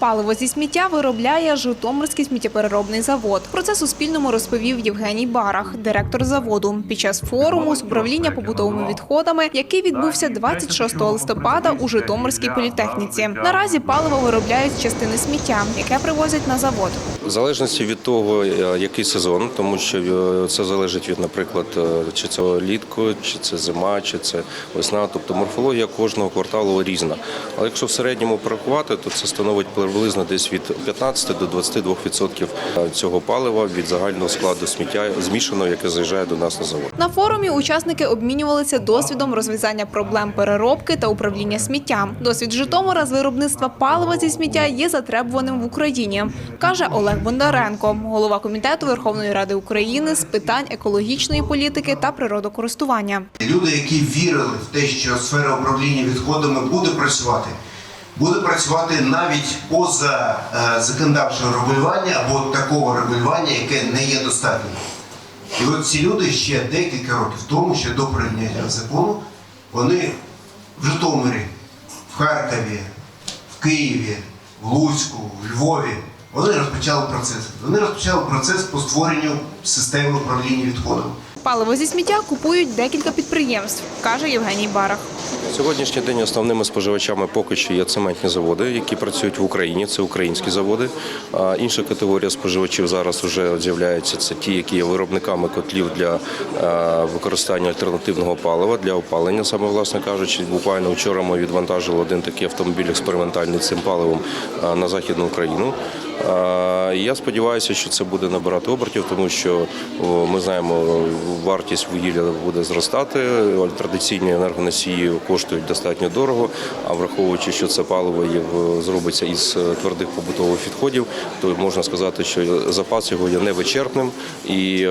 Паливо зі сміття виробляє Житомирський сміттєпереробний завод. Про це Суспільному розповів Євгеній Барах, директор заводу, під час форуму з управління побутовими відходами, який відбувся 26 листопада у Житомирській політехніці. Наразі паливо виробляють з частини сміття, яке привозять на завод. В залежності від того, е, який сезон, тому що е, це залежить від, наприклад, е, чи це літко, чи це зима, чи це весна. Тобто морфологія кожного кварталу різна. Але якщо в середньому порахувати, то це становить приблизно десь від 15 до 22 відсотків цього палива від загального складу сміття змішаного, яке заїжджає до нас на завод. На форумі учасники обмінювалися досвідом розв'язання проблем переробки та управління сміттям. Досвід Житомира з виробництва палива зі сміття є затребуваним в Україні, каже Олег Бондаренко, голова комітету Верховної Ради України з питань екологічної політики та природокористування. Люди, які вірили в те, що сфера управління відходами буде працювати, буде працювати навіть поза е, законодавчого регулювання або такого регулювання, яке не є достатнім. І от ці люди ще декілька років тому, ще до прийняття закону, вони в Житомирі, в Харкові, в Києві, в Луцьку, в Львові. Вони розпочали процес. Вони розпочали процес по створенню системи управління відходами. Паливо зі сміття купують декілька підприємств, каже Євгеній Барах. Сьогоднішній день основними споживачами поки що є цементні заводи, які працюють в Україні. Це українські заводи. А інша категорія споживачів зараз вже з'являється. Це ті, які є виробниками котлів для е, використання альтернативного палива для опалення, саме власне кажучи. Буквально вчора ми відвантажили один такий автомобіль експериментальний цим паливом е, на західну Україну. Е, Я сподіваюся, що це буде набирати обертів, тому що ми знаємо, вартість вугілля буде зростати. Традиційні енергоносії коштують достатньо дорого. А враховуючи, що це паливо зробиться із е, твердих побутових відходів, то можна сказати, що запас його є невичерпним і е,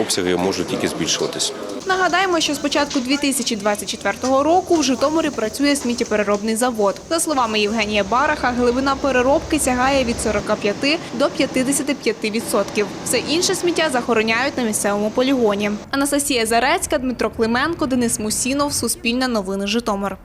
обсяги можуть тільки збільшуватись. Нагадаємо, що з початку 2024 року в Житомирі працює сміттєпереробний завод. За словами Євгенія Бараха, глибина переробки сягає від 45 до 55 відсотків. Все інше сміття захороняють на місцевому полігоні. Анастасія Зарецька, Дмитро Клименко, Денис Мусінов, Суспільне новини Житомир.